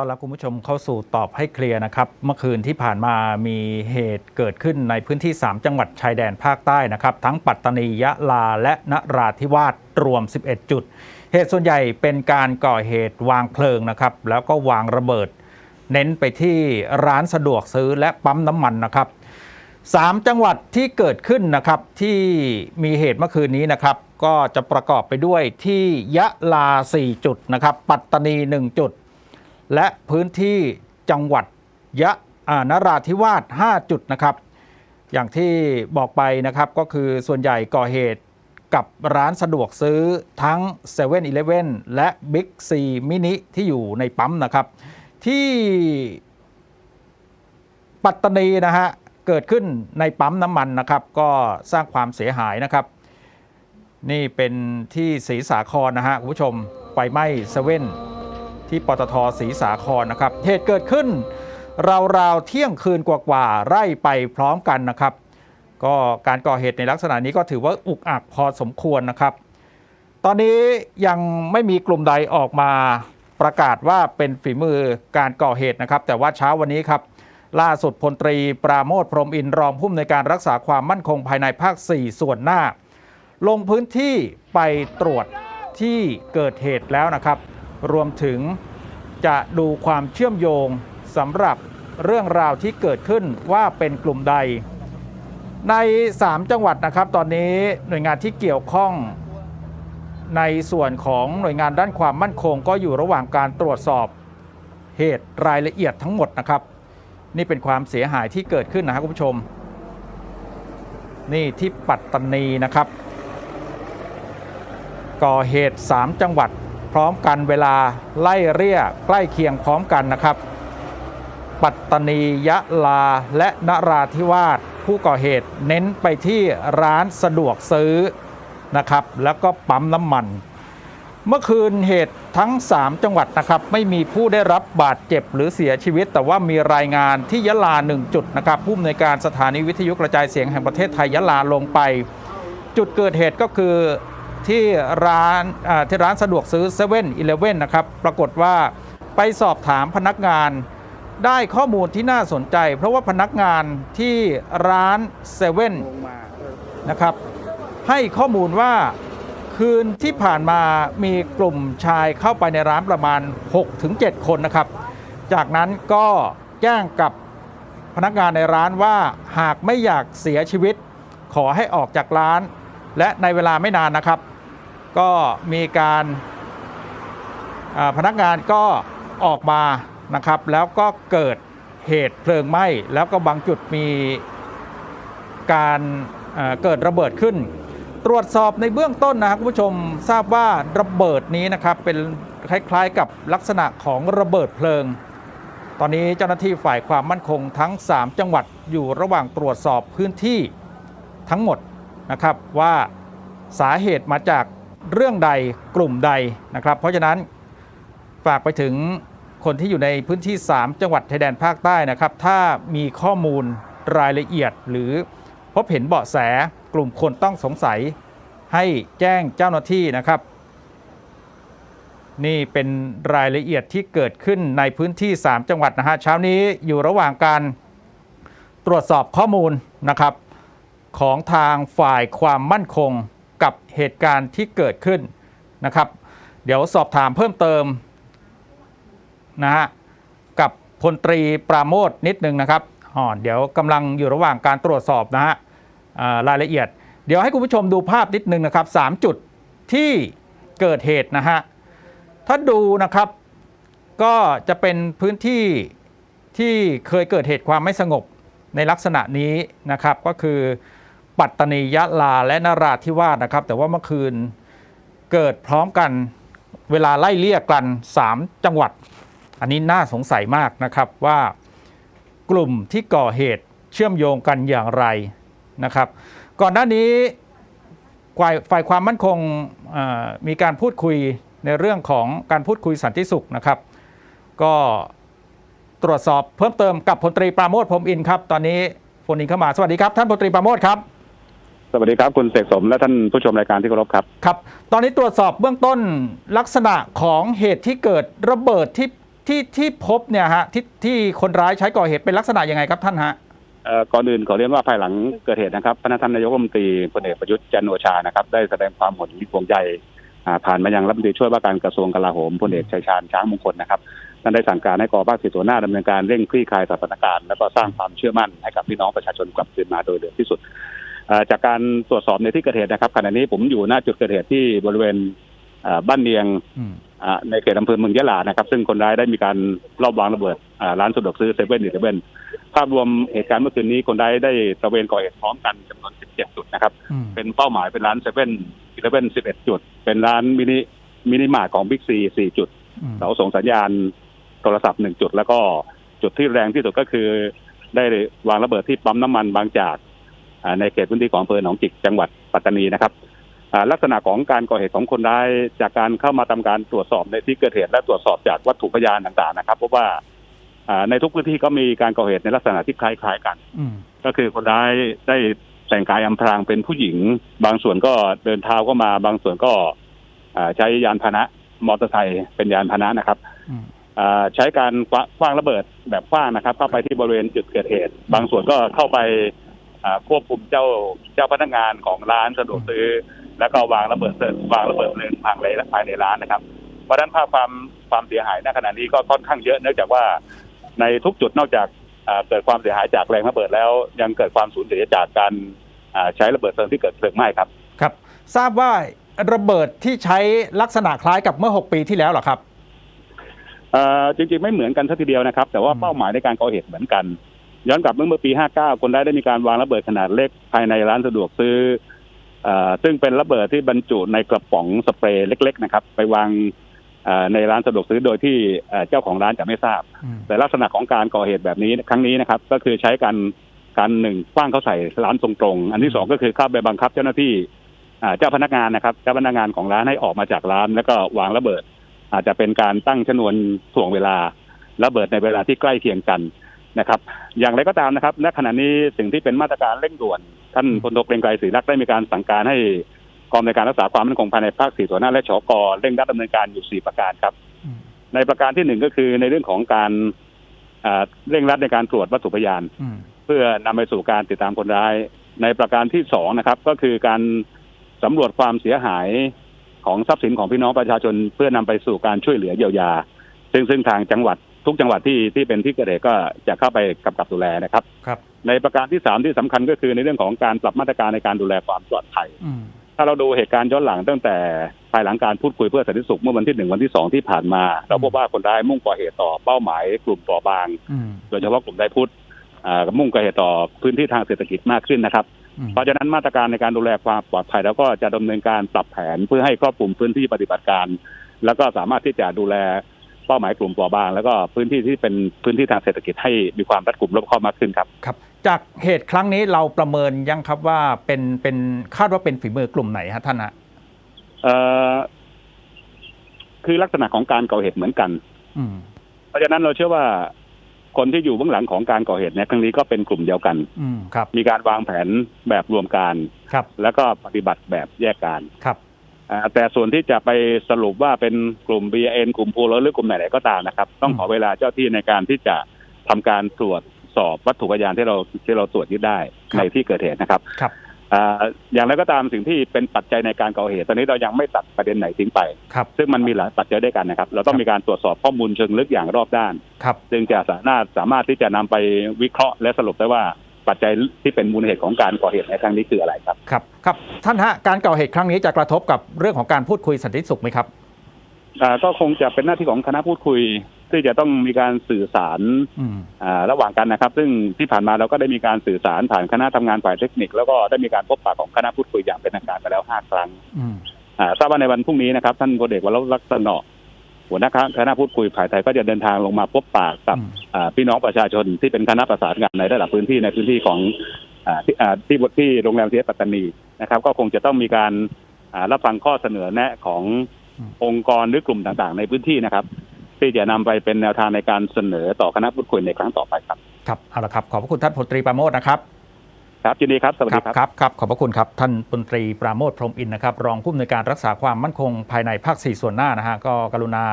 ต้อนรับคุณผู้ชมเข้าสู่ตอบให้เคลียร์นะครับ เมื่อคืนที่ผ่านมามีเหตุเกิดขึ้นในพื้นที่ 3 จังหวัดชายแดนภาคใต้นะครับ ทั้งปัตตานียะลาและนราธิวาสรวม 11 จุด เหตุส่วนใหญ่เป็นการก่อเหตุวางเพลิงนะครับ แล้วก็วางระเบิด เน้นไปที่ร้านสะดวกซื้อและปั๊มน้ำมันนะครับสามจังหวัดที่เกิดขึ้นนะครับที่มีเหตุเมื่อคืนนี้นะครับ ก็จะประกอบไปด้วยที่ยะลา 4 จุดนะครับ ปัตตานี 1 จุด และพื้นที่จังหวัดยะานราธิวาส 5 จุดนะครับ อย่างที่บอกไปนะครับก็คือส่วนใหญ่ก่อเหตุกับร้านสะดวกซื้อทั้ง7 e เ e ่ e อและ Big C มินิที่อยู่ในปั๊มนะครับ ที่ปัตตานีนะฮะเกิดขึ้นในปั๊มน้ำมันนะครับ ก็สร้างความเสียหายนะครับ นี่เป็นที่ศรีสาครนะฮะคุณผู้ชมไฟไหม้เซเว่น ที่ปตทศรีสาครนะครับ เหตุเกิดขึ้น ราวๆเที่ยงคืนกว่าๆไร่ไปพร้อมกันนะครับ ก็การก่อเหตุในลักษณะนี้ก็ถือว่าอุกอักพอสมควรนะครับ ตอนนี้ยังไม่มีกลุ่มใดออกมาประกาศว่าเป็นฝีมือการก่อเหตุนะครับ แต่ว่าเช้าวันนี้ครับล่าสุดพลตรีปราโมทพรมอินทร์รองผู้อำนวยการรักษาความมั่นคงภายในภาค 4 ส่วนหน้า ลงพื้นที่ไปตรวจที่เกิดเหตุแล้วนะครับ รวมถึงจะดูความเชื่อมโยงสำหรับเรื่องราวที่เกิดขึ้นว่าเป็นกลุ่มใด ใน 3 จังหวัดนะครับ ตอนนี้หน่วยงานที่เกี่ยวข้องในส่วนของหน่วยงานด้านความมั่นคง ก็อยู่ระหว่างการตรวจสอบเหตุรายละเอียดทั้งหมดนะครับ นี่เป็นความเสียหายที่เกิดขึ้นนะครับคุณผู้ชม นี่ที่ปัตตานีนะครับ ก่อเหตุ 3 จังหวัด พร้อมกันเวลาไล่เรียใกล้เคียงพร้อมกันนะครับ ปัตตานียะลาและนราธิวาสผู้ก่อเหตุเน้นไปที่ร้านสะดวกซื้อนะครับ แล้วก็ปั๊มน้ำมัน เมื่อคืนเหตุทั้ง 3 จังหวัดนะครับ ไม่มีผู้ได้รับบาดเจ็บหรือเสียชีวิต แต่ว่ามีรายงานที่ยะลา 1 จุดนะครับผู้อำนวยการสถานีวิทยุกระจายเสียงแห่งประเทศไทยยะลาลงไป จุดเกิดเหตุก็คือ ที่ร้านที่ร้านสะดวกซื้อ7 e เ e ่ e อนะครับ ปรากฏว่าไปสอบถามพนักงานได้ข้อมูลที่น่าสนใจ เพราะว่าพนักงานที่ร้านเซเว่นนะครับ ให้ข้อมูลว่าคืนที่ผ่านมามีกลุ่มชายเข้าไปในร้านประมาณ 6-7 คนนะครับ จากนั้นก็แจ้งกับพนักงานในร้านว่าหากไม่อยากเสียชีวิต ขอให้ออกจากร้าน และในเวลาไม่นานนะครับ ก็มีการพนักงานก็ออกมานะครับ แล้วก็เกิดเหตุเพลิงไหม้แล้วก็บางจุดมีการเเกิดระเบิดขึ้น ตรวจสอบในเบื้องต้นนะครับคุณผู้ชมทราบว่าระเบิดนี้นะครับเป็นคล้ายๆกับลักษณะของระเบิดเพลิง ตอนนี้เจ้าหน้าที่ฝ่ายความมั่นคงทั้ง 3 จังหวัดอยู่ระหว่างตรวจสอบพื้นที่ทั้งหมด นะครับว่าสาเหตุมาจากเรื่องใดกลุ่มใดนะครับ เพราะฉะนั้นฝากไปถึงคนที่อยู่ในพื้นที่ 3 จังหวัดชายแดนภาคใต้นะครับ ถ้ามีข้อมูลรายละเอียด หรือพบเห็นเบาะแสกลุ่มคนต้องสงสัยให้แจ้งเจ้าหน้าที่นะครับ นี่เป็นรายละเอียดที่เกิดขึ้นในพื้นที่ 3 จังหวัดนะฮะเช้านี้อยู่ระหว่างการตรวจสอบข้อมูลนะครับ ของทางฝ่ายความมั่นคงกับเหตุการณ์ที่เกิดขึ้นนะครับ เดี๋ยวสอบถามเพิ่มเติมนะฮะกับพลตรีปราโมทนิดนึงนะครับอ๋อเดี๋ยวกำลังอยู่ระหว่างการตรวจสอบนะฮะรายละเอียด เดี๋ยวให้คุณผู้ชมดูภาพนิดนึงนะครับ3จุดที่เกิดเหตุนะฮะถ้าดูนะครับก็จะเป็นพื้นที่ที่เคยเกิดเหตุความไม่สงบในลักษณะนี้นะครับก็คือ ปัตตานียะลาและนราธิวาสนะครับ แต่ว่าเมื่อคืนเกิดพร้อมกันเวลาไล่เลี่ยกัน 3 จังหวัด อันนี้น่าสงสัยมากนะครับว่ากลุ่มที่ก่อเหตุเชื่อมโยงกันอย่างไรนะครับ ก่อนหน้านี้ฝ่ายความมั่นคงมีการพูดคุยในเรื่องของการพูดคุยสันติสุขนะครับ ก็ตรวจสอบเพิ่มเติมกับพลตรีปราโมทพรมอินครับ ตอนนี้โฟนอินเข้ามาสวัสดีครับ ท่านพลตรีปราโมทครับ สวัสดีครับ คุณเสกสมและท่านผู้ชมรายการที่เคารพครับ ครับ ตอนนี้ตรวจสอบเบื้องต้นลักษณะของเหตุที่เกิดระเบิดที่ทที่ที่พบเนี่ยฮะที่ที่คนร้ายใช้ก่อเหตุเป็นลักษณะยังไงครับท่านฮะเอ่อก่อนอื่นขอเรียนว่าภายหลังเกิดเหตุนะครับพระท่านนายกรัฐมนตรีพลเอกประยุทธ์จันทร์โอชานะครับได้แสดงความห่วงห่วงใยอ่าผ่านมายังรัฐมนตรีช่วยว่าการกระทรวงกลาโหมพลเอกชัยชาญช้างมงคลนะครับท่านได้สั่งการให้กองภาคสี่ส่วนหน้าดำเนินการเร่งคลี่คลายสถานการณ์แล้วก็สร้างความเชื่อมั่นให้กับพี่น้องประชาชนกลับคืนมาโดยเร็วที่สุดเอ่อ จากการตรวจสอบในที่เกิดเหตุนะครับขณะนี้ผมอยู่หน้าจุดเกิดเหตุที่บริเวณเอ่อบ้านเนียงอืมอ่าในเขตอำเภอเมืองยะลานะครับ ซึ่งคนร้ายได้มีการรอบวางระเบิดอ่าร้านสะดวกซื้อเซเว่นอีเลเว่นภาพรวมเหตุการณ์เมื่อคืนนี้คนร้ายได้ตระเวนก่อเหตุพร้อมกันจำนวน 17 จุดนะครับอืมเป็นเป้าหมายเป็นร้านเซเว่นอีเลเว่น11 จุด เป็นร้านมินิมินิมาร์ทของบิ๊กซี 4 จุดอืมเสาส่งสัญญาณโทรศัพท์ 1 จุด แล้วก็จุดที่แรงที่สุดก็คือ ได้วางระเบิดที่ปั๊มน้ำมันบางจากอ่า ในเขตพื้นที่ของอำเภอหนองจิกจังหวัดปัตตานีนะครับอ่าลักษณะของการก่อเหตุของคนร้ายจากการเข้ามาทำการตรวจสอบในที่เกิดเหตุและตรวจสอบจากวัตถุพยานต่างๆนะครับพบว่าอ่าในทุกพื้นที่ก็มีการก่อเหตุในลักษณะที่คล้ายๆกันอืมก็คือคนร้ายได้แต่งกายอำพรางเป็นผู้หญิง บางส่วนก็เดินเท้าเข้ามาบางส่วนก็อ่าใช้ยานพาหนะมอเตอร์ไซค์เป็นยานพาหนะนะครับอืมอ่าใช้การคว้างระเบิดแบบคว้างนะครับ เข้าไปที่บริเวณจุดเกิดเหตุ บางส่วนก็เข้าไปอ่า ควบคุมเจ้าเจ้าพนักงานของร้านสะดวกซื้อ แล้วก็วางระเบิดเสร็จวางระเบิดเพลิงภายในภายในร้านนะครับ เพราะฉะนั้นภาพความความเสียหายณขณะนี้ก็ค่อนข้างเยอะเนื่องจากว่าในทุกจุดนอกจากอ่าเกิดความเสียหายจากแรงระเบิดแล้ว ยังเกิดความสูญเสียจากการอ่าใช้ระเบิดเพลิงที่เกิดเพลิงไหม้ครับครับ ทราบว่าระเบิดที่ใช้ลักษณะคล้ายกับเมื่อ 6 ปีที่แล้วเหรอครับเอ่อจริงๆไม่เหมือนกันทัทีเดียวนะครับ แต่ว่าอืมเป้าหมายในการก่อเหตุเหมือนกัน ย้อนกลับเมื่อปี 59 คนได้ได้มีการวางระเบิดขนาดเล็กภายในร้านสะดวกซื้อเอ่อซึ่งเป็นระเบิดที่บรรจุในกระป๋องสเปรย์เล็ก ๆ นะครับ ไปวางเอ่อในร้านสะดวกซื้อโดยที่เอ่อเจ้าของร้านจะไม่ทราบอืมแต่ลักษณะของการก่อเหตุแบบนี้ครั้งนี้นะครับ ก็คือใช้การการหนึ่งคว้างเขาใส่ร้านตรงๆอันที่สองก็คือเข้าไปบังคับเจ้าหน้าที่อ่าเจ้าพนักงานนะครับ เจ้าพนักงานของร้านให้ออกมาจากร้าน แล้วก็วางระเบิด อาจจะเป็นการตั้งชนวนถ่วงเวลาระเบิดในเวลาที่ใกล้เคียงกัน นะครับ อย่างไรก็ตามนะครับณขณะนี้สิ่งที่เป็นมาตรการเร่งด่วน ท่านพลตรีเกรงไกรศรีรักษ์ได้มีการสั่งการให้กองในวยการรักษาความมั่นคงภายในภาคสี่ส่วนหน้าและชกเร่งรัดดำเนินการอยู่สี่ประการครับอืมในประการที่หนึ่งก็คือในเรื่องของการอ่าเร่งรัดในการตรวจวัตถุพยานอืมเพื่อนำไปสู่การติดตามคนร้าย ในประการที่สองนะครับ ก็คือการสำรวจความเสียหายของทรัพย์สินของพี่น้องประชาชน เพื่อนำไปสู่การช่วยเหลือเยียวยา ซึ่งซึ่งทางจังหวัด ทุกจังหวัดที่ที่เป็นที่เกิดเหตุก็จะเข้าไปกำกับดูแลนะครับ ครับ ในประการที่สามที่สำคัญก็คือในเรื่องของการปรับมาตรการในการดูแลความปลอดภัย อืม ถ้าเราดูเหตุการณ์ย้อนหลังตั้งแต่ภายหลังการพูดคุยเพื่อสันติสุขเมื่อวันที่หนึ่งวันที่สองที่ผ่านมา เราพบว่าคนร้ายมุ่งก่อเหตุต่อเป้าหมายกลุ่มเปราะบาง อืมโดยเฉพาะกลุ่มไดพุทธอ่ามุ่งก่อเหตุต่อพื้นที่ทางเศรษฐกิจมากขึ้นนะครับ อืมเพราะฉะนั้นมาตรการในการดูแลความปลอดภัยแล้วก็จะดำเนินการปรับแผนเพื่อให้ครอบคลุมพื้นที่ปฏิบัติการ แล้วก็สามารถที่จะดูแล เป้าหมายกลุ่มเปราะบาง แล้วก็พื้นที่ที่เป็นพื้นที่ทางเศรษฐกิจให้มีความรัดกุมรอบคอบมากขึ้นครับครับ จากเหตุครั้งนี้เราประเมินยังครับว่าเป็นเป็นคาดว่าเป็นฝีมือกลุ่มไหนฮะท่านฮะเอ่อคือลักษณะของการก่อเหตุเหมือนกัน อืม เพราะฉะนั้นเราเชื่อว่าคนที่อยู่เบื้องหลังของการก่อเหตุในครั้งนี้ก็เป็นกลุ่มเดียวกัน อืมครับ มีการวางแผนแบบรวมการ ครับ แล้วก็ปฏิบัติแบบแยกการ ครับอ่า แต่ส่วนที่จะไปสรุปว่าเป็นกลุ่ม BN กลุ่มพูลหรือกลุ่มไหนๆก็ตามนะครับ ต้องขอเวลาเจ้าที่ในการที่จะทำการตรวจสอบวัตถุพยานที่เราที่เราตรวจยึดได้ครับในที่เกิดเหตุนะครับครับอ่าอย่างไรก็ตามสิ่งที่เป็นปัจจัยในการก่อเหตุ ตอนนี้เรายังไม่ตัดประเด็นไหนทิ้งไปครับซึ่งมันมีหลายปัจจัยด้วยกันนะครับ เราต้องมีการตรวจสอบข้อมูลเชิงลึกอย่างรอบด้านครับจึงจะสามารถสามารถที่จะนำไปวิเคราะห์และสรุปได้ว่า ปัจจัยที่เป็นมูลเหตุของการก่อเหตุในครั้งนี้คืออะไรครับ ครับครับท่านฮะการก่อเหตุครั้งนี้จะกระทบกับเรื่องของการพูดคุยสันติสุขไหมครับอ่าก็คงจะเป็นหน้าที่ของคณะพูดคุยที่จะต้องมีการสื่อสารอืมอ่าระหว่างกันนะครับ ซึ่งที่ผ่านมาเราก็ได้มีการสื่อสารผ่านคณะทำงานฝ่ายเทคนิค แล้วก็ได้มีการพบปะของคณะพูดคุยอย่างเป็นทางการไปแล้วห้าครั้งอืมอ่าทราบว่าในวันพรุ่งนี้นะครับ ท่านพลเอกวรลักษณะ หัวหน้าคณะพูดคุยฝ่ายไทยก็จะเดินทางลงมาพบปะกับอืมอ่าพี่น้องประชาชนที่เป็นคณะประสานงานในระดับพื้นที่ในพื้นที่ของอ่าที่อ่าที่ที่โรงแรมเทียปัตตานีนะครับ ก็คงจะต้องมีการอ่ารับฟังข้อเสนอแนะของอืมองค์กรหรือกลุ่มต่างๆ ในพื้นที่นะครับ ที่จะนำไปเป็นแนวทางในการเสนอต่อคณะพูดคุยในครั้งต่อไปครับ ครับเอาละครับขอบพระคุณท่านพลตรีปราโมทนะครับ ครับยินดีครับ สวัสดีครับครับครับขอบพระคุณครับ ท่านพลตรีปราโมทพรมอินนะครับ รองผู้อำนวยการรักษาความมั่นคงภายในภาค 4 ส่วนหน้านะฮะก็กรุณา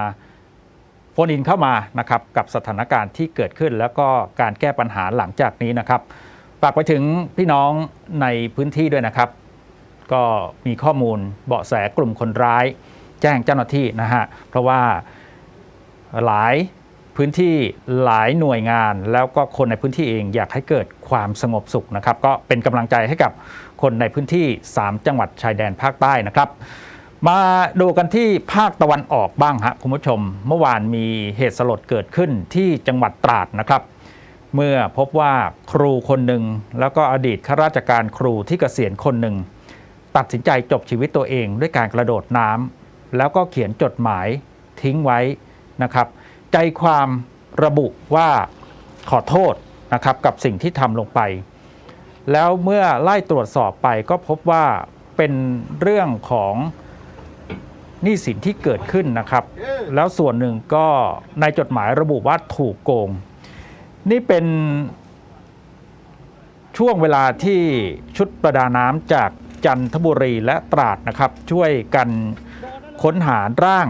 โฟนอินเข้ามานะครับกับสถานการณ์ที่เกิดขึ้น แล้วก็การแก้ปัญหาหลังจากนี้นะครับฝากไปถึงพี่น้องในพื้นที่ด้วยนะครับ ก็มีข้อมูลเบาะแสกลุ่มคนร้าย แจ้งเจ้าหน้าที่นะฮะเพราะว่าหลาย พื้นที่หลายหน่วยงาน แล้วก็คนในพื้นที่เองอยากให้เกิดความสงบสุขนะครับ ก็เป็นกำลังใจให้กับคนในพื้นที่ 3 จังหวัดชายแดนภาคใต้นะครับมาดูกันที่ภาคตะวันออกบ้างฮะคุณผู้ชม เมื่อวานมีเหตุสลดเกิดขึ้นที่จังหวัดตราดนะครับ เมื่อพบว่าครูคนหนึ่งแล้วก็อดีตข้าราชการครูที่เกษียณคนหนึ่ง ตัดสินใจจบชีวิตตัวเองด้วยการกระโดดน้ำแล้วก็เขียนจดหมายทิ้งไว้นะครับ ใจความระบุว่าขอโทษนะครับกับสิ่งที่ทำลงไป แล้วเมื่อไล่ตรวจสอบไปก็พบว่าเป็นเรื่องของหนี้สินที่เกิดขึ้นนะครับ แล้วส่วนหนึ่งก็ในจดหมายระบุว่าถูกโกง นี่เป็นช่วงเวลาที่ชุดประดาน้ำจากจันทบุรีและตราดนะครับ ช่วยกันค้นหาร่าง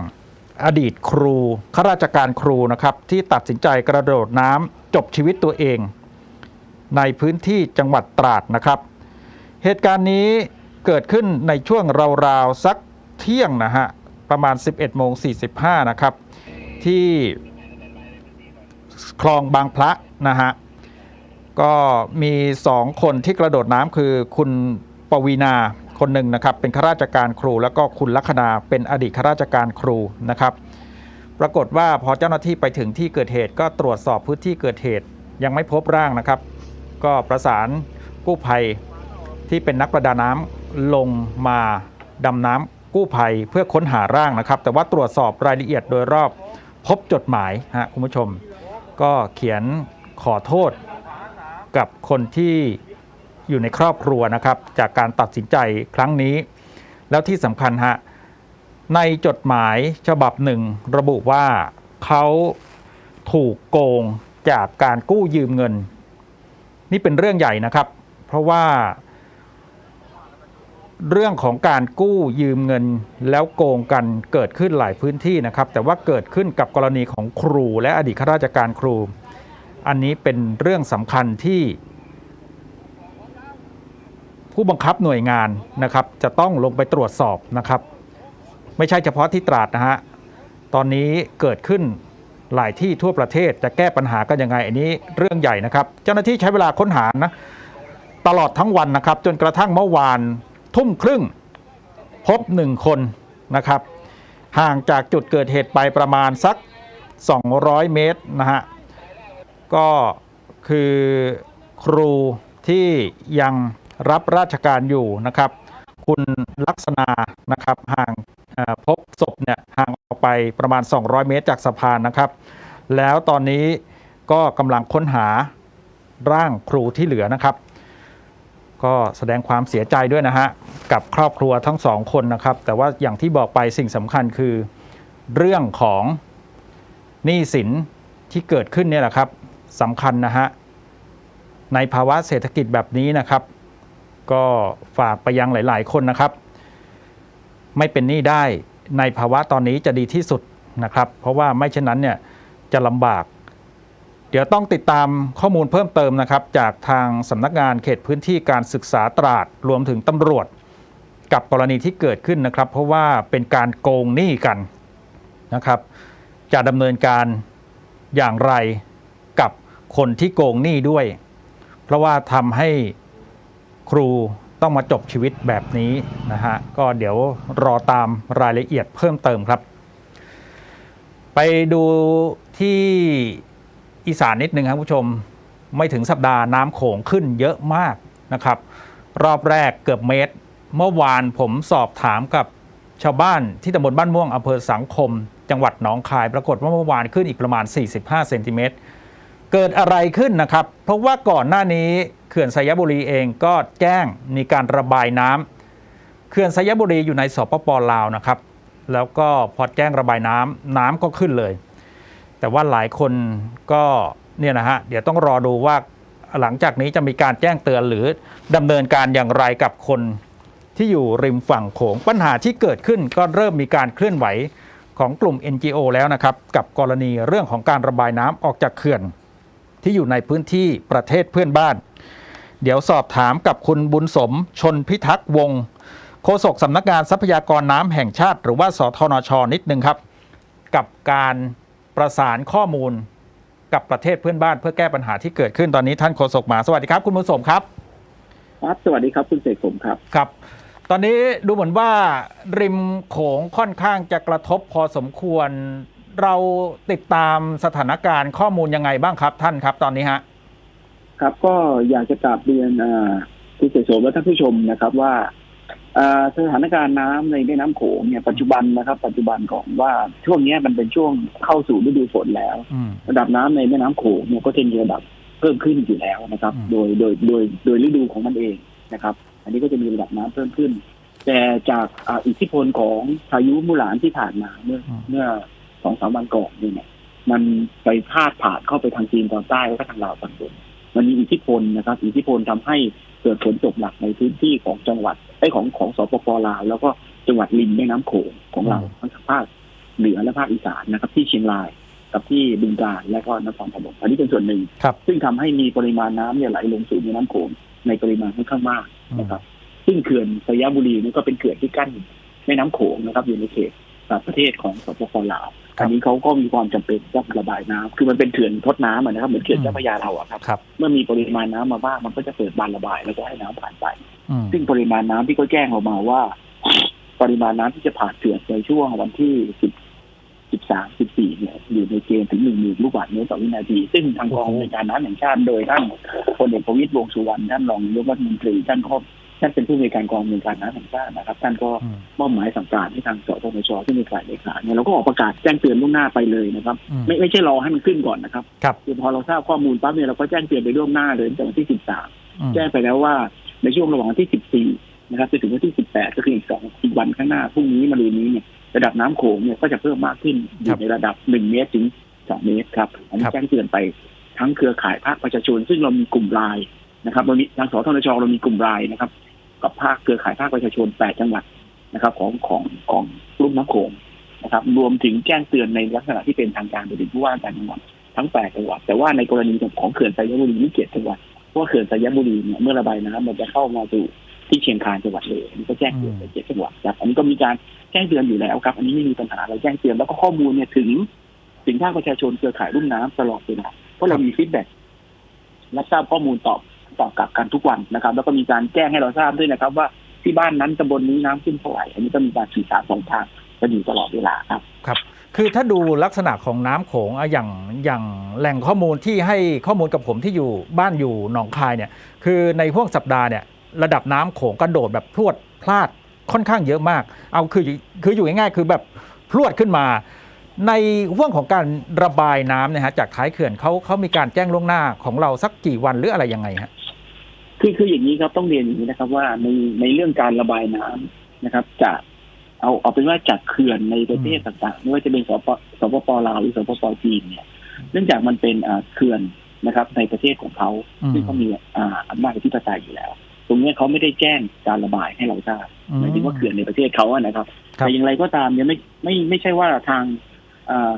อดีตครูข้าราชการครูนะครับ ที่ตัดสินใจกระโดดน้ำจบชีวิตตัวเอง ในพื้นที่จังหวัดตราดนะครับ เหตุการณ์นี้เกิดขึ้นในช่วงราวๆสักเที่ยงนะฮะประมาณ 11โมง45นะครับ ที่คลองบางพระนะฮะก็มีสองคนที่กระโดดน้ำคือคุณปวีนา คนหนึ่งนะครับเป็นข้าราชการครู แล้วก็คุณลัคนาเป็นอดีตข้าราชการครูนะครับ ปรากฏว่าพอเจ้าหน้าที่ไปถึงที่เกิดเหตุ ก็ตรวจสอบพื้นที่เกิดเหตุ ยังไม่พบร่างนะครับ ก็ประสานกู้ภัยที่เป็นนักประดาน้ำลงมาดำน้ำกู้ภัยเพื่อค้นหาร่างนะครับ แต่ว่าตรวจสอบรายละเอียดโดยรอบพบจดหมายฮะคุณผู้ชม ก็เขียนขอโทษกับคนที่ อยู่ในครอบครัวนะครับ จากการตัดสินใจครั้งนี้ แล้วที่สำคัญฮะในจดหมายฉบับหนึ่งระบุว่าเขาถูกโกงจากการกู้ยืมเงิน นี่เป็นเรื่องใหญ่นะครับ เพราะว่า เรื่องของการกู้ยืมเงินแล้วโกงกันเกิดขึ้นหลายพื้นที่นะครับ แต่ว่าเกิดขึ้นกับกรณีของครูและอดีตข้าราชการครู อันนี้เป็นเรื่องสำคัญที่ ผู้บังคับหน่วยงานนะครับ จะต้องลงไปตรวจสอบนะครับ ไม่ใช่เฉพาะที่ตราดนะฮะตอนนี้เกิดขึ้นหลายที่ทั่วประเทศจะแก้ปัญหากันยังไงอันนี้เรื่องใหญ่นะครับ เจ้าหน้าที่ใช้เวลาค้นหานะตลอดทั้งวันนะครับ จนกระทั่งเมื่อวานทุ่มครึ่งพบหนึ่งคนนะครับ ห่างจากจุดเกิดเหตุไปประมาณสัก 200 เมตรนะฮะก็คือครูที่ยัง รับราชการอยู่นะครับ คุณลักษณะนะครับห่างพบศพเนี่ยห่างออกไปประมาณ 200 เมตรจากสะพานนะครับ แล้วตอนนี้ก็กำลังค้นหาร่างครูที่เหลือนะครับ ก็แสดงความเสียใจด้วยนะฮะกับครอบครัวทั้งสองคนนะครับ แต่ว่าอย่างที่บอกไปสิ่งสำคัญคือเรื่องของหนี้สินที่เกิดขึ้นเนี่ยแหละครับสำคัญนะฮะในภาวะเศรษฐกิจแบบนี้นะครับ ก็ฝากไปยังหลาย ๆ คนนะครับ ไม่เป็นหนี้ได้ในภาวะตอนนี้จะดีที่สุดนะครับ เพราะว่าไม่เช่นนั้นเนี่ยจะลำบาก เดี๋ยวต้องติดตามข้อมูลเพิ่มเติมนะครับ จากทางสำนักงานเขตพื้นที่การศึกษาตราดรวมถึงตำรวจ กับกรณีที่เกิดขึ้นนะครับ เพราะว่าเป็นการโกงหนี้กันนะครับ จะดำเนินการอย่างไรกับคนที่โกงหนี้ด้วย เพราะว่าทำให้ ครูต้องมาจบชีวิตแบบนี้นะฮะก็เดี๋ยวรอตามรายละเอียดเพิ่มเติมครับ ไปดูที่อีสานนิดนึงครับผู้ชมไม่ถึงสัปดาห์น้ำโขงขึ้นเยอะมากนะครับ รอบแรกเกือบเมตร เมื่อวานผมสอบถามกับชาวบ้านที่ตำบลบ้านม่วงอำเภอสังคม จังหวัดหนองคาย ปรากฏว่าเมื่อวานขึ้นอีกประมาณ 45 เซนติเมตร เกิดอะไรขึ้นนะครับ เพราะว่าก่อนหน้านี้ ขื่อนสยบุรีเองก็แจ้งมีการระบายน้ำเขื่อนสยบุรีอยู่ในสปปลาวนะครับ แล้วก็พอแจ้งระบายน้ำน้ำก็ขึ้นเลย แต่ว่าหลายคนก็เนี่ยนะฮะเดี๋ยวต้องรอดูว่าหลังจากนี้จะมีการแจ้งเตือนหรือดำเนินการอย่างไรกับคนที่อยู่ริมฝั่งโขงปัญหาที่เกิดขึ้นก็เริ่มมีการเคลื่อนไหวของกลุ่ม NGO แล้วนะครับ กับกรณีเรื่องของการระบายน้ำออกจากเขื่อน ที่อยู่ในพื้นที่ประเทศเพื่อนบ้าน เดี๋ยวสอบถามกับคุณบุญสมชนพิทักษ์วงศ์โฆษกสำนักงานทรัพยากรน้ำแห่งชาติ หรือว่าสทนชนิดนึงครับ กับการประสานข้อมูลกับประเทศเพื่อนบ้านเพื่อแก้ปัญหาที่เกิดขึ้นตอนนี้ท่านโฆษกมาสวัสดีครับ คุณบุญสมครับครับสวัสดีครับคุณเสกสมครับครับ ตอนนี้ดูเหมือนว่าริมโขงค่อนข้างจะกระทบพอสมควร เราติดตามสถานการณ์ข้อมูลยังไงบ้างครับท่านครับตอนนี้ฮะ ครับ ก็อยากจะกราบเรียนอ่าคุณเสกสมและท่านผู้ชมนะครับว่าอ่าสถานการณ์น้ำในแม่น้ำโขงเนี่ยปัจจุบันนะครับ ปัจจุบันของว่าช่วงเนี้ยมันเป็นช่วงเข้าสู่ฤดูฝนแล้วอืมระดับน้ำในแม่น้ำโขงเนี่ยก็จะมีระดับเพิ่มขึ้นอยู่แล้วนะครับอืมโดยโดยโดยโดยฤดูของมันเองนะครับ อันนี้ก็จะมีระดับน้ำเพิ่มขึ้น แต่จากอ่าอิทธิพลของพายุมุหลานที่ผ่านมาเมื่อเมื่อสองสามวันก่อนเนี่ยมันไปพาดผ่านเข้าไปทางจีนตอนใต้แล้วก็ทางลาวตอนบน มันมีอิทธิพลนะครับ อิทธิพลทำให้เกิดฝนตกหนักในพื้นที่ของจังหวัดไอ้ยของของสปปลาวแล้วก็จังหวัดริมแม่น้ำโขงของเราอืมทั้งภาคเหนือและภาคอีสานนะครับ ที่เชียงรายกับที่บึงกาฬและก็นครพนมอันนี้เป็นส่วนหนึ่งครับซึ่งทำให้มีปริมาณน้ำเนี่ยไหลลงสู่แม่น้ำโขงในปริมาณค่อนข้างมากนะครับ ซึ่งเขื่อนสยบุรีนี่ก็เป็นเขื่อนที่กั้นแม่น้ำโขงนะครับ อยู่ในเขตประเทศของสปปลาวครับ อันนี้เขาก็มีความจำเป็นต้องระบายน้ำคือมันเป็นเขื่อนทดน้ำอะนะครับเหมือนเขื่อนเจ้าพระยาเราอะครับครับเมื่อมีปริมาณน้ำมาบ้างมันก็จะเปิดบานระบาย แล้วก็ให้น้ำผ่านไปอืมซึ่งปริมาณน้ำที่เขาแจ้งออกมาว่า ปริมาณน้ำที่จะผ่านเขื่อนในช่วงวันที่สิบสิบสามสิบสี่เนี่ยอยู่ในเกณฑ์ถึงหนึ่งหมื่นลูกบาศก์เมตรต่อวินาที ซึ่งทางกองในวยการน้ำแห่งชาติโดยท่านพลเอกประวิตรวงษ์สุวรรณท่านรองนายกรัฐมนตรีท่านก็ ท่านเป็นผู้ในวยการกองในวยการน้ำแห่งชาตินะครับ ท่านก็อืมมอบหมายสั่งการให้ทางสตชที่มีฝ่ายเลขาเนี่ยเราก็ออกประกาศแจ้งเตือนล่วงหน้าไปเลยนะครับอืมไม่ไม่ใช่รอให้มันขึ้นก่อนนะครับครับคือพอเราทราบข้อมูลปั๊บเนี่ยเราก็แจ้งเตือนไปล่วงหน้าเลยตั้งแต่วันที่สิบสามอืมแจ้งไปแล้วว่าในช่วงระหว่างวันที่14นะครับจนถึงวันที่18ก็คืออีกสองอีกวันข้างหน้าพรุ่งนี้มะรืนนี้เนี่ยระดับน้ำโขงเนี่ยก็จะเพิ่มมากขึ้นอยู่ในระดับ1เมตรถึง2เมตรครับอันนี้แจ้งเตือนไปทั้งเครือข่ายภาคประชาชน ซึ่งเรามีกลุ่มไลน์นะครับเรามีทางสทนชเรามีกลุ่มไลน์นะครับ กับภาคเครือข่ายภาคประชาชน 8 จังหวัดนะครับ ของของของลุ่มน้ำโขงนะครับ รวมถึงแจ้งเตือนในลักษณะที่เป็นทางการโดยผู้ว่าการจังหวัดทั้ง 8 จังหวัด แต่ว่าในกรณีของเขื่อนไซยบุรีนี่เกียรติจังหวัดเพราะว่าเขื่อนสายบุรีเนี่ยเมื่อระบายน้ำมันจะเข้ามาสู่ที่เชียงคานจังหวัดเลยอันนี้ก็แจ้งเตือนไปเจ็ดจังหวัดครับอันนี้ก็มีการแจ้งเตือนอยู่แล้วครับ อันนี้ไม่มีปัญหาเราแจ้งเตือนแล้วก็ข้อมูลเนี่ยถึงถึงภาคประชาชนเครือข่ายรุ่มน้ำตลอดเวลาเพราะเรามีฟีดแบ็กรับทราบข้อมูลตอบ ต่อกับกันทุกวันนะครับ แล้วก็มีการแจ้งให้เราทราบด้วยนะครับ ว่าที่บ้านนั้นตำบลนี้น้ำขึ้นเท่าไหร่อันนี้ก็มีการสื่อสารสองทางกันอยู่ตลอดเวลาครับครับคือถ้าดูลักษณะของน้ำโขงอย่างอย่างแหล่งข้อมูลที่ให้ข้อมูลกับผมที่อยู่บ้านอยู่หนองคายเนี่ย คือในห่วงสัปดาห์เนี่ยระดับน้ำโขงกระโดดแบบพรวดพลาดค่อนข้างเยอะมาก เอาคือคืออยู่ง่ายๆคือแบบพรวดขึ้นมา ในห่วงของการระบายน้ำเนี่ยฮะจากท้ายเขื่อนเขาเขามีการแจ้งล่วงหน้าของเราสักกี่วันหรืออะไรยังไงฮะ คือคืออย่างนี้ครับต้องเรียนอย่างนี้นะครับ ว่าในในเรื่องการระบายน้ำนะครับ จะเอาเอาเป็นว่าจากเขื่อนในประเทศต่างๆไม่ว่าจะเป็นสปสปปลาวหรือสปปจีนเนี่ย เนื่องจากมันเป็นอ่าเขื่อนนะครับ ในประเทศของเขาอืมซึ่งเขามีอ่าอำนาจอธิปไตยอยู่แล้ว ตรงเนี้ยเขาไม่ได้แจ้งการระบายให้เราทราบหมายถึงว่าเขื่อนในประเทศเขาอะนะครับครับแต่อย่างไรก็ตามเนี่ยไม่ไม่ไม่ใช่ว่าทางอ่า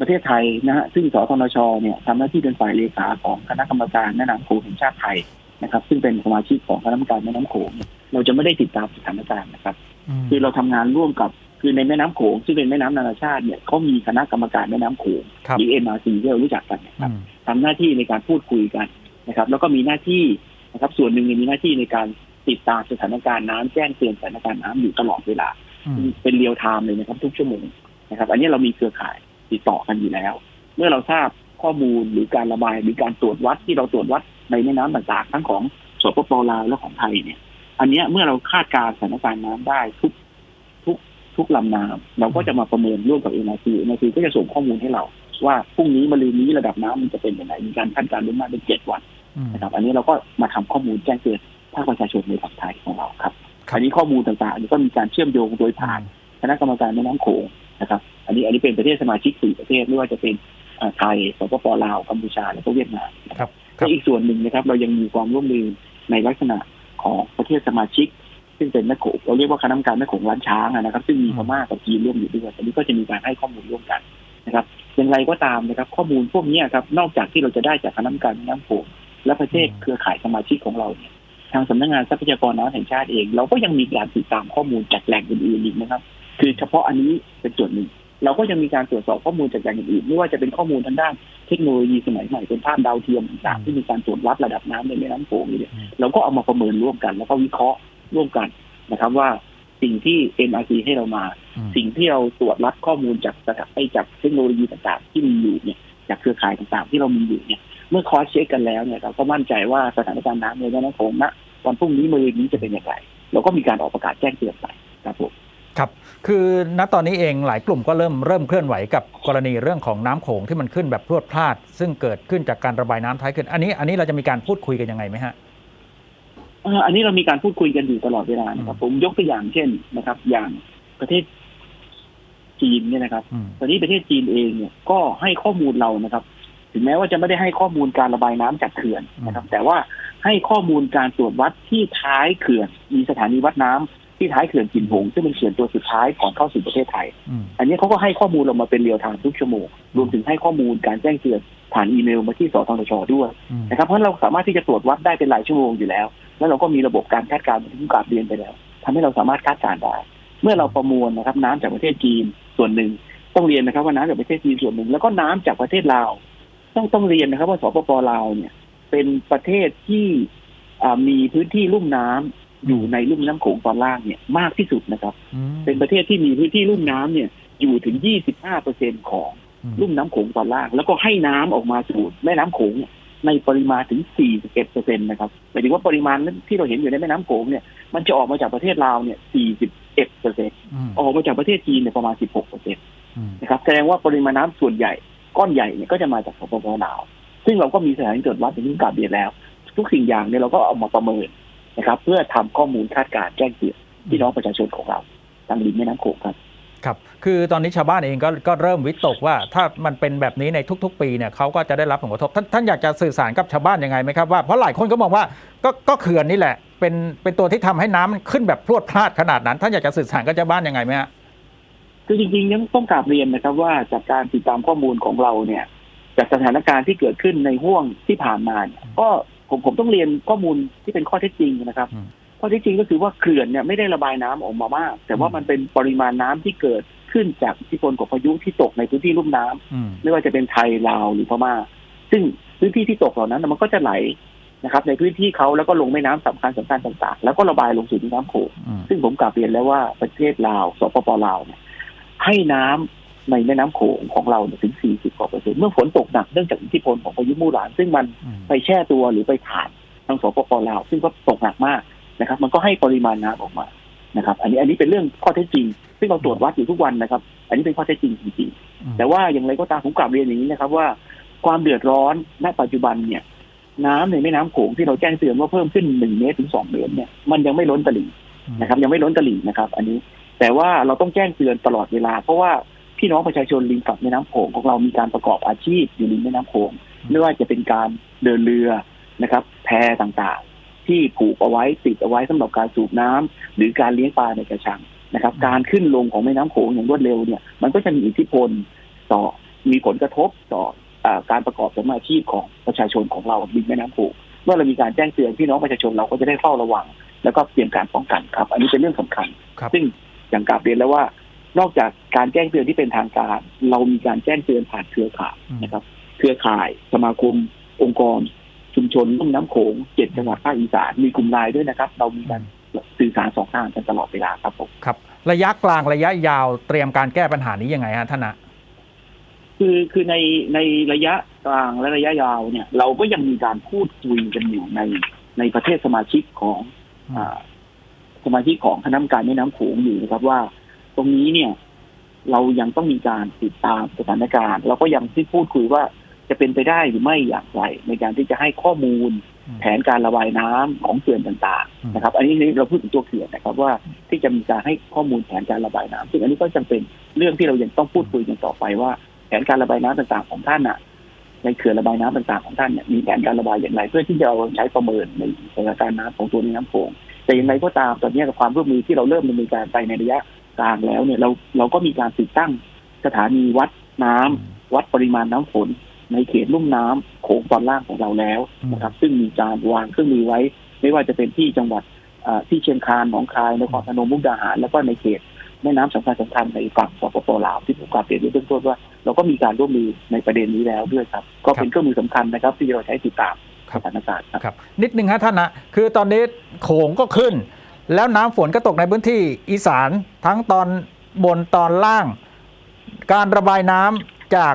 ประเทศไทยนะฮะซึ่งสทนชเนี่ยทำหน้าที่เป็นฝ่ายเลขาของคณะกรรมการแนะนำโขงแห่งชาติไทย นะครับ ซึ่งเป็นสมาชิกของคณะกรรมการแม่น้ำโขงเนี่ยเราจะไม่ได้ติดตามสถานการณ์นะครับมคือเราทำงานร่วมกับคือในแม่น้ำโขงซึ่งเป็นแม่น้ำนานาชาติเนี่ยเขามีคณะกรรมการแม่น้ำโขงครับหรือ MRC ที่เรารู้จักกันนะครับอืมทำหน้าที่ในการพูดคุยกันนะครับ แล้วก็มีหน้าที่นะครับ ส่วนหนึ่งเนี่ยมีหน้าที่ในการติดตามสถานการณ์น้ำแจ้งเตือนสถานการณ์น้ำอยู่ตลอดเวลาอืมเป็นเรียลไทม์เลยนะครับ ทุกชั่วโมงนะครับ อันนี้เรามีเครือข่ายติดต่อกันอยู่แล้ว เมื่อเราทราบข้อมูลหรือการระบายหรือการตรวจวัดที่เราตรวจวัด ในแม่น้ำต่างๆ ทั้งของสปปลาวและของไทยเนี่ย อันเนี้ยเมื่อเราคาดการณ์สถานการณ์น้ำได้ทุกทุกทุกลำน้ำเราก็จะมาประเมินร่วมกับ NRC NRC ก็จะส่งข้อมูลให้เรา ว่าพรุ่งนี้มะรืนนี้ระดับน้ำมันจะเป็นยังไงมีการคาดการณ์ล่วงหน้าเป็นเจ็ดวันอืมนะครับ อันนี้เราก็มาทำข้อมูลแจ้งเตือนภาคประชาชนในฝั่งไทยของเราครับครับอันนี้ข้อมูลต่างๆอันนี้ก็มีการเชื่อมโยงโดยผ่านคณะกรรมการแม่น้ำโขงนะครับ อันนี้อันนี้เป็นประเทศสมาชิกสี่ประเทศไม่ว่าจะเป็นเอ่อไทยสปปลาวกัมพูชาและก็เวียดนามนะครับครับ และอีกส่วนหนึ่งนะครับ เรายังมีความร่วมมือในลักษณะของประเทศสมาชิก ซึ่งเป็นแม่โขงเราเรียกว่าคณะกรรมการแม่โขงล้านช้างนะครับ ซึ่งมีพม่ากับจีนร่วมอยู่ด้วยอันนี้ก็จะมีการให้ข้อมูลร่วมกันนะครับอย่างไรก็ตามนะครับ ข้อมูลพวกนี้ครับนอกจากที่เราจะได้จากคณะกรรมการแม่น้ำโขงและประเทศเครือข่ายสมาชิกของเราเนี่ยทางสำนักงานทรัพยากรน้ำแห่งชาติเอง เราก็ยังมีการติดตามข้อมูลจากแหล่งอื่นๆอีกนะครับ คือเฉพาะอันนี้เป็นส่วนหนึ่ง เราก็ยังมีการตรวจสอบข้อมูลจากแหล่งอื่นๆไม่ว่าจะเป็นข้อมูลทางด้าน เทคโนโลยีสมัยใหม่เป็นภาพดาวเทียมต่างๆที่มีการตรวจวัดระดับน้ำในแม่น้ำโขงนี่เนี่ยอืมเราก็เอามาประเมินร่วมกัน แล้วก็วิเคราะห์ร่วมกันนะครับว่าสิ่งที่ NRC ให้เรามาอืมสิ่งที่เราตรวจรับข้อมูลจากสถาไอ้จากเทคโนโลยีต่างๆ ที่มีอยู่เนี่ยจากเครือข่ายต่างๆ ที่เรามีอยู่เนี่ย เมื่อคอสเช็คกันแล้วเนี่ยเราก็มั่นใจว่าสถานการณ์น้ำในแม่น้ำโขงณวันพรุ่งนี้มือนี้จะเป็นอย่างไรเราก็มีการออกประกาศแจ้งเตือนไปครับผม ครับ คือณตอนนี้เองหลายกลุ่มก็เริ่มเริ่มเคลื่อนไหวกับกรณีเรื่องของน้ำโขงที่มันขึ้นแบบพรวดพลาด ซึ่งเกิดขึ้นจากการระบายน้ำท้ายเขื่อนอันนี้อันนี้เราจะมีการพูดคุยกันยังไงไหมฮะ เอ่ออันนี้เรามีการพูดคุยกันอยู่ตลอดเวลานะครับ ผมยกตัวอย่างเช่นนะครับ อย่างประเทศจีนเนี่ยนะครับ อืม ตอนนี้ประเทศจีนเองเนี่ยก็ให้ข้อมูลเรานะครับ ถึงแม้ว่าจะไม่ได้ให้ข้อมูลการระบายน้ำจากเขื่อนนะครับ แต่ว่าให้ข้อมูลการตรวจวัดที่ท้ายเขื่อนมีสถานีวัดน้ำ ที่ท้ายเขื่อนจินหงซึ่งเป็นเขื่อนตัวสุดท้ายก่อนเข้าสู่ประเทศไทยอืมอันนี้เขาก็ให้ข้อมูลเรามาเป็นเรียลไทม์ทุกชั่วโมง รวมถึงให้ข้อมูลการแจ้งเตือนผ่านอีเมลมาที่สตชด้วยอืมนะครับเพราะเราสามารถที่จะตรวจวัดได้เป็นหลายชั่วโมงอยู่แล้ว แล้วเราก็มีระบบการคาดการณ์ที่ผมกราบเรียนไปแล้วทำให้เราสามารถคาดการณ์ได้ เมื่อเราประมวลนะครับน้ำจากประเทศจีนส่วนหนึ่งต้องเรียนนะครับว่าน้ำจากประเทศจีนส่วนหนึ่งแล้วก็น้ำจากประเทศลาวต้องต้องเรียนนะครับว่าสปปลาวเนี่ย เป็นประเทศที่อ่ามีพื้นที่ลุ่มน้ำ อยู่ในลุ่มน้ำโขงตอนล่างเนี่ยมากที่สุดนะครับอืมเป็นประเทศที่มีพื้นที่ลุ่มน้ำเนี่ยอยู่ถึง 25เปอร์เซ็นของอืมลุ่มน้ำโขงตอนล่าง แล้วก็ให้น้ำออกมาสู่แม่น้ำโขงเนี่ยในปริมาณถึง 41เปอร์เซ็นนะครับหมายถึงว่าปริมาณนั้นที่เราเห็นอยู่ในแม่น้ำโขงเนี่ยมันจะออกมาจากประเทศลาวเนี่ย 41เปอร์เซ็นอืมออกมาจากประเทศจีนเนี่ยประมาณ 16เปอร์เซ็นอืมนะครับแสดงว่าปริมาณน้ำส่วนใหญ่ก้อนใหญ่เนี่ยก็จะมาจากสปปลาว ซึ่งเราก็มีสถานีตรวจวัดอย่างที่กล่าวเรียนแล้ว ทุกสิ่งอย่างเนี่ยเราก็เอามาประเมิน นะครับ เพื่อทำข้อมูลคาดการณ์แจ้งเตือนพี่น้องประชาชนของเราทางริมแม่น้ำโขงครับครับ คือตอนนี้ชาวบ้านเองก็ก็เริ่มวิตกว่าถ้ามันเป็นแบบนี้ในทุก ๆ ปีเนี่ยเขาก็จะได้รับผลกระทบท่านท่านอยากจะสื่อสารกับชาวบ้านยังไงไหมครับว่าเพราะหลายคนก็มองว่าก็ก็เขื่อนนี่แหละ เป็นเป็นตัวที่ทำให้น้ำมันขึ้นแบบพรวดพลาดขนาดนั้น ท่านอยากจะสื่อสารกับชาวบ้านยังไงไหมฮะคือจริงๆยังต้องกราบเรียนนะครับว่าจากการติดตามข้อมูลของเราเนี่ย จากสถานการณ์ที่เกิดขึ้นในห่วงที่ผ่านมาเนี่ยก็ ผมผมต้องเรียนข้อมูลที่เป็นข้อเท็จจริงนะครับอืมข้อเท็จจริงก็คือว่าเขื่อนเนี่ยไม่ได้ระบายน้ำออกมามาก แต่ว่ามันเป็นปริมาณน้ำที่เกิดขึ้นจากอิทธิพลของพายุที่ตกในพื้นที่ลุ่มน้ำอืมไม่ว่าจะเป็นไทยลาวหรือพม่า ซึ่งพื้นที่ที่ตกเหล่านั้นนะมันก็จะไหลนะครับ ในพื้นที่เขาแล้วก็ลงแม่น้ำสำคัญสำคัญต่างๆ แล้วก็ระบายลงสู่แม่น้ำโขงอืมซึ่งผมกลับเรียนแล้วว่าประเทศลาวสปปลาวเนี่ยให้น้ำ ในแม่น้ำโขงของเราเนี่ยถึง 40กว่าเปอร์เซ็นต์เมื่อฝนตกหนักเนื่องจากอิทธิพลของพายุมู่หลาน ซึ่งมันอืมไปแช่ตัวหรือไปผ่านทางสปปลาวซึ่งก็ตกหนักมากนะครับ มันก็ให้ปริมาณน้ำออกมานะครับ อันนี้อันนี้เป็นเรื่องข้อเท็จจริง ซึ่งเราตรวจวัดอยู่ทุกวันนะครับ อันนี้เป็นข้อเท็จจริงจริงๆแต่ว่าอย่างไรก็ตามผมกลับเรียนอย่างนี้นะครับ ว่าความเดือดร้อนณปัจจุบันเนี่ย น้ำในแม่น้ำโขงที่เราแจ้งเตือนว่าเพิ่มขึ้นหนึ่งเมตรถึงสองเมตรเนี่ยมันยังไม่ล้นตลิ่งนะครับ ยังไม่ล้นตลิ่งนะครับ อันนี้แต่ว่าเราต้องแจ้งเตือนตลอดเวลา เพราะว่า พี่น้องประชาชนริมฝั่งแม่น้ำโขงของเรามีการประกอบอาชีพอยู่ริมแม่น้ำโขงไม่ว่าจะเป็นการเดินเรือนะครับ แพต่างๆ ที่ผูกเอาไว้ติดเอาไว้สำหรับการสูบน้ำหรือการเลี้ยงปลาในกระชังนะครับ การขึ้นลงของแม่น้ำโขงอย่างรวดเร็วเนี่ยมันก็จะมีอิทธิพลต่อมีผลกระทบต่ออาการประกอบสมมาอาชีพของประชาชนของเราริมแม่น้ำโขงเมื่อเรามีการแจ้งเตือนพี่น้องประชาชนเราก็จะได้เฝ้าระวัง แล้วก็เตรียมการป้องกันครับ อันนี้เป็นเรื่องสำคัญครับซึ่งอย่างกราบเรียนแล้วว่า นอกจากการแจ้งเตือนที่เป็นทางการ เรามีการแจ้งเตือนผ่านเครือข่ายนะครับ เครือข่ายสมาคม องค์กร ชุมชนลุ่มน้ำโขงเจ็ดจังหวัดภาคอีสานมีกลุ่มไลน์ด้วยนะครับ เรามีการสื่อสารสองทางกันตลอดเวลาครับผมครับ ระยะกลางระยะยาวเตรียมการแก้ปัญหานี้ยังไงฮะท่านนะคือคือในในระยะกลางและระยะยาวเนี่ย เราก็ยังมีการพูดคุยกันอยู่ในในประเทศสมาชิกของอ่าสมาชิกของคณะกรรมการแม่น้ำโขงอยู่นะครับว่า ตรงนี้เนี่ย เรายังต้องมีการติดตามสถานการณ์เราก็ยังที่พูดคุยว่าจะเป็นไปได้หรือไม่อย่างไร ในการที่จะให้ข้อมูลอืมแผนการระบายน้ำของเขื่อนต่างอืมๆนะครับ อันนี้เราพูดถึงตัวเขื่อนนะครับว่าที่จะมีการให้ข้อมูลแผนการระบายน้ำซึ่งอันนี้ก็จำเป็นเรื่องที่เรายังต้องพูดคุยกันต่อไปว่า แผนการระบายน้ำต่างๆ ของท่านน่ะ ในเขื่อนระบายน้ำต่างๆของท่านเนี่ยมีแผนการระบายอย่างไร เพื่อที่จะเอาใช้ประเมินในสถานการณ์น้ำของตัวในน้ำโขงแต่อย่างไรก็ตามตอนนี้กับความร่วมมือที่เราเริ่มดำเนินการไปในระยะ กลางแล้วเนี่ยเราเราก็มีการติดตั้งสถานีวัดน้ำวัดปริมาณน้ำฝน ในเขตลุ่มน้ำโขงตอนล่างของเราแล้วนะครับ ซึ่งมีการวางเครื่องมือไว้ ไม่ว่าจะเป็นที่จังหวัดอ่าที่เชียงคานหนองคายนครพนมมุกดาหาร แล้วก็ในเขตแม่น้ำสำคัญสำคัญในฝั่งสปปลาวที่ผมกล่าวเปรียบไว้เบื้องต้นว่า เราก็มีการร่วมมือในประเด็นนี้แล้วด้วยครับ ก็เป็นเครื่องมือสำคัญนะครับ ที่เราใช้ติดตามครับสถานการณ์ครับครับ นิดนึงฮะท่านนะคือตอนนี้โขงก็ขึ้น แล้วน้ำฝนก็ตกในพื้นที่อีสานทั้งตอนบนตอนล่าง การระบายน้ำจาก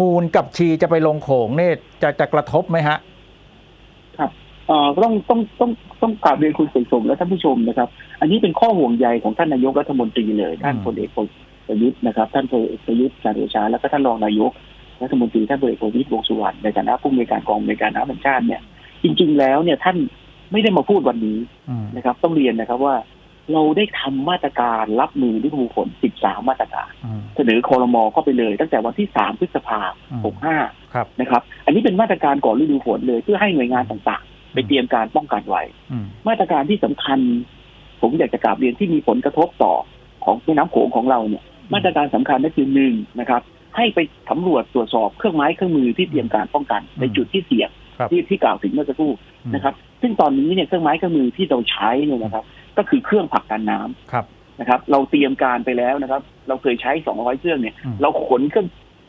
มูลกับชีจะไปลงโขงนี่จะจะกระทบไหมฮะเอ่อต้องต้องต้องต้องกราบเรียนคุณสุสมและท่านผู้ชมนะครับ อันนี้เป็นข้อห่วงใยของท่านนายกรัฐมนตรีเลย ท่านอืมพลเอกประยุทธ์นะครับ ท่านพลเอกประยุทธ์จันทร์โอชา แล้วก็ท่านรองนายกรัฐมนตรีท่านพลเอกประวิตรวงษ์สุวรรณในฐานะผู้อำนวยการกองอำนวยการน้ำแห่งชาติเนี่ยจริง ๆ แล้วเนี่ยท่าน ไม่ได้มาพูดวันนี้อืมนะครับ ต้องเรียนนะครับว่าเราได้ทำมาตรการรับมือฤดูฝน 13 มาตรการอืมเสนอคอรมอเข้าไปเลย ตั้งแต่วันที่ 3 พฤษภาอืมคม 65ครับนะครับ อันนี้เป็นมาตรการก่อนฤดูฝนเลยเพื่อให้หน่วยงานต่างๆ ไปเตรียมการป้องกันไว้อืมมาตรการที่สำคัญ ผมอยากจะกราบเรียนที่มีผลกระทบต่อของแม่น้ำโขงของเราเนี่ย มาตรการสำคัญนั่นคือหนึ่งนะครับ ให้ไปสำรวจตรวจสอบเครื่องไม้เครื่องมือที่เตรียมการป้องกันในจุดที่เสี่ยงครับ ที่ที่กล่าวถึงเมื่อสักครู่อืมนะครับ ซึ่งตอนนี้เนี่ยเครื่องไม้เครื่องมือที่เราใช้เนี่ยนะครับ ก็คือเครื่องผลักดันน้ำครับนะครับ เราเตรียมการไปแล้วนะครับ เราเคยใช้ 200 เครื่องเนี่ยอืมเราขนเครื่อง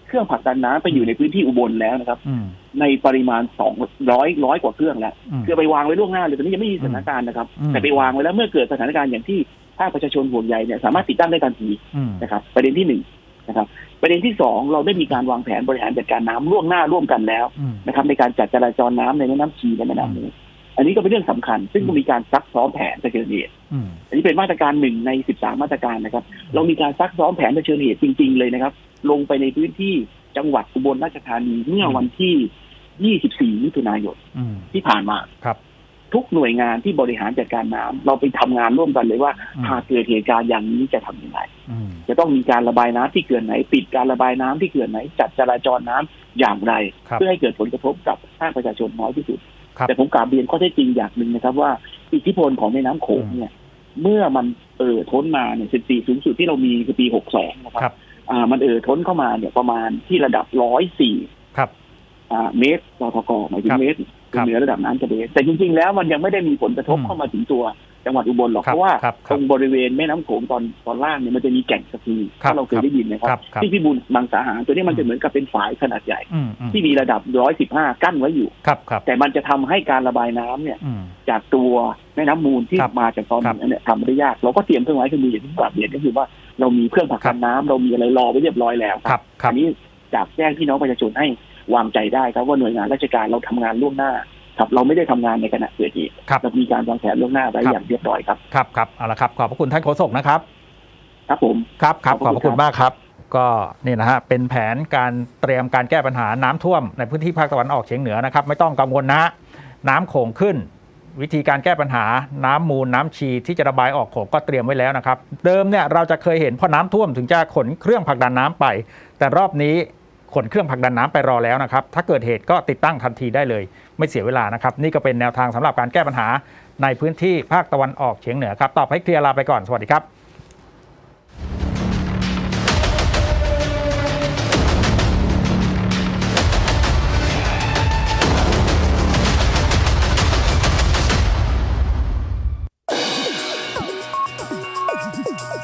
เครื่องผลักดันน้ำไปอยู่ในพื้นที่อุบลแล้วนะครับอืมในปริมาณ 200ร้อยกว่าเครื่องแล้วอืมคือไปวางไว้ล่วงหน้าเลยตอนนี้ยังไม่มีสถานการณ์นะครับอืมแต่ไปวางไว้แล้วเมื่อเกิดสถานการณ์อย่างที่ภาคประชาชนห่วงใยเนี่ยสามารถติดตั้งได้ทันทีอืมนะครับ ประเด็นที่หนึ่ง นะครับ ประเด็นที่สองเราได้มีการวางแผนบริหารจัดการน้ำล่วงหน้าร่วมกันแล้วอืมนะครับ ในการจัดจราจรน้ำในแม่น้ำชีและแม่น้ำมูลอันนี้ก็เป็นเรื่องสำคัญ ซึ่งก็มีการซักซ้อมแผนเผชิญเหตุอืมอันนี้เป็นมาตรการหนึ่งใน13มาตรการนะครับ เรามีการซักซ้อมแผนเผชิญเหตุจริง ๆ เลยนะครับ ลงไปในพื้นที่จังหวัดอุบลราชธานีเมื่อวันที่ 24 มิถุนายนอืมที่ผ่านมาครับ ทุกหน่วยงานที่บริหารจัดการน้ำเราไปทำงานร่วมกันเลยว่าอืมหากเกิดเหตุการณ์อย่างนี้จะทำยังไงอืมจะต้องมีการระบายน้ำที่เขื่อนไหน ปิดการระบายน้ำที่เขื่อนไหน จัดจราจรน้ำอย่างไรครับเพื่อให้เกิดผลกระทบกับภาคประชาชนน้อยที่สุดครับแต่ผมกราบเรียนข้อเท็จจริงอย่างหนึ่งนะครับ ว่าอิทธิพลของแม่น้ำโขงเนี่ย เมื่อมันเอ่อท้นมาเนี่ยสิบสี่สูงสุดที่เรามีคือปีหกสองนะคครัรับอ่ามันเอ่อท้นเข้ามาเนี่ยประมาณที่ระดับร้อยสี่ครับอ่าเมตรรทกหมายถึครังบเมตรครับ เหนือระดับน้ำทะเลแต่จริง ๆ แล้วมันยังไม่ได้มีผลกระทบอืมเข้ามาถึงตัวจังหวัดอุบลหรอกครับเพราะว่าครับคตรัรบงบริเวณแม่น้ำโขงตอนตอนล่างเนี่ยมันจะมีแก่งสกีครับถ้าเราเคยได้ยินนะคครัรับบครับ ที่พิบูลมังสาหารตัวนี้มันจะเหมือนกับเป็นฝายขนาดใหญ่อืมอืมที่มีระดับร้อยสิบห้ากั้นไว้อยู่ครับครับแต่มันจะทำให้การระบายน้ำเนี่ยอืมจากตัวแม่น้ำมูลที่ครับมาจากตอนครับนี้เนี่ยทำได้ยาก เราก็เตรียมเครื่องไม้เครื่องมืออย่างที่กราบเรียนก็คือว่าเรามีเครื่องผลักดันน้ำเรามีอะไรรอไว้เรียบร้อยแล้วครับครัอับนนี้จากแจ้งพี่น้องประชาชนให้ วางใจได้ครับว่าหน่วยงานราชการเราทำงานล่วงหน้าครับเราไม่ได้ทำงานในขณะเกิดเหตุครับเรามีการวางแผนล่วงหน้าไว้ครับอย่างเรียบร้อยครับครับครับเอาละครับขอบพระคุณท่านโฆษกนะครับ ครับผมครับครับขอบขพอบระพคุณระคุณมากครับ ก็นี่นะฮะเป็นแผนการเตรียมการแก้ปัญหาน้ำท่วมในพื้นที่ภาคตะวันออกเฉียงเหนือนะครับ ไม่ต้องกังวลนะฮะน้ำโขงขึ้น วิธีการแก้ปัญหาน้ำมูลน้ำชีที่จะระบายออกโขงก็เตรียมไว้แล้วนะครับ เดิมเนี่ยเราจะเคยเห็นพอน้ำท่วมถึงจะขนเครื่องผลักดันน้ำไป แต่รอบนี้ ขนเครื่องผลักดันน้ำไปรอแล้วนะครับ ถ้าเกิดเหตุก็ติดตั้งทันทีได้เลย ไม่เสียเวลานะครับ นี่ก็เป็นแนวทางสำหรับการแก้ปัญหาในพื้นที่ภาคตะวันออกเฉียงเหนือครับตอบให้เคลียร์ลาไปก่อนสวัสดีครับ